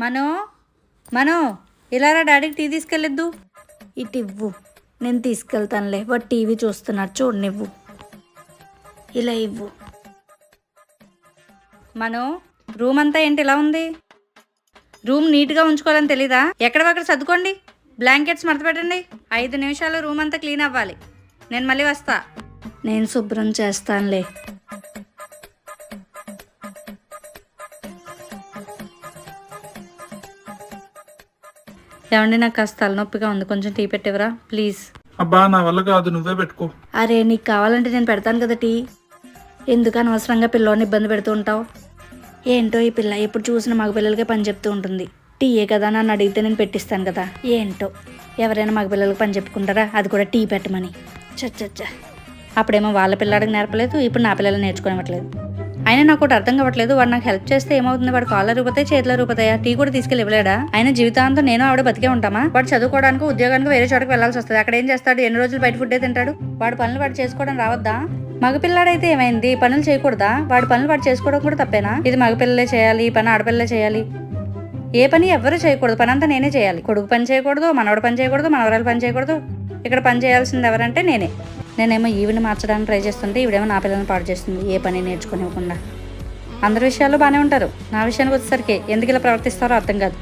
మనో మనో ఇలారా డాడీకి టీ తీసుకెళ్ళొద్దు. ఇటు ఇవ్వు నేను తీసుకెళ్తానులే. వాడు టీవీ చూస్తున్నాడు. చూడనివ్వు ఇలా ఇవ్వు. మనో రూమ్ అంతా ఏంటి ఇలా ఉంది? రూమ్ నీట్గా ఉంచుకోవాలని తెలీదా? ఎక్కడవక్కడ సర్దుకోండి. బ్లాంకెట్స్ మడత పెట్టండి ఐదు నిమిషాలు రూమ్ అంతా క్లీన్ అవ్వాలి. నేను మళ్ళీ వస్తా. నేను శుభ్రం చేస్తానులే. ఏమండి నాకు కాస్త తలనొప్పిగా ఉంది. కొంచెం టీ పెట్టివరా ప్లీజ్. అబ్బా నా వల్ల కాదు. నువ్వే పెట్టుకో. అరే నీకు కావాలంటే నేను పెడతాను కదా టీ. ఎందుకు అనవసరంగా పిల్లోని ఇబ్బంది పెడుతూ ఉంటావు? ఏంటో ఈ పిల్ల ఎప్పుడు చూసిన మగ పిల్లలకే పని చెప్తూ ఉంటుంది. టీయే కదా నన్ను అడిగితే నేను పెట్టిస్తాను కదా. ఏంటో? ఎవరైనా మగ పిల్లలకి పని చెప్పుకుంటారా? అది కూడా టీ పెట్టమని. చచ్చచ్చ. అప్పుడేమో వాళ్ళ పిల్లాడికి నేర్పలేదు ఇప్పుడు నా పిల్లలు నేర్చుకోనివ్వట్లేదు. అయినా నాకు ఒకటి అర్థం కావట్లేదు. వాడు నాకు హెల్ప్ చేస్తే ఏమవుతుంది? వాడు కాళ్ళ రూపతాయి చేతుల రూపతాయా? టీ కూడా తీసుకెళ్ళి ఇవ్వలేడా? ఆయన జీవితాంతం నేను ఆవిడ బతికే ఉంటామా? వాడు చదువుకోవడానికి ఉద్యోగానికి వేరే చోటకి వెళ్ళాల్సి వస్తుంది. అక్కడ ఏం చేస్తాడు? ఎన్ని రోజులు బయట ఫుడ్డే తింటాడు? వాడు పనులు వాడు చేసుకోవడం రావద్దా? మగపిల్లాడైతే ఏమైంది? పనులు చేయకూడదా? వాడి పనులు వాడు చేసుకోవడం కూడా తప్పేనా? ఇది మగపిల్లలే చేయాలి ఈ పని ఆడపిల్లలే చేయాలి. ఏ పని ఎవ్వరూ చేయకూడదు. పని అంతా నేనే చేయాలి. కొడుకు పని చేయకూడదు మనవడు పని చేయకూడదు మనవరాలు పని చేయకూడదు. ఇక్కడ పని చేయాల్సింది ఎవరంటే నేనే. నేనేమో ఈవిని మార్చడానికి ట్రై చేస్తుంటే ఈవిడేమో నా పిల్లల్ని పాడు చేస్తుంది ఏ పని నేర్చుకునివ్వకుండా. అందరి విషయాల్లో బాగానే ఉంటారు. నా విషయానికి వచ్చేసరికి ఎందుకు ఇలా ప్రవర్తిస్తారో అర్థం కాదు.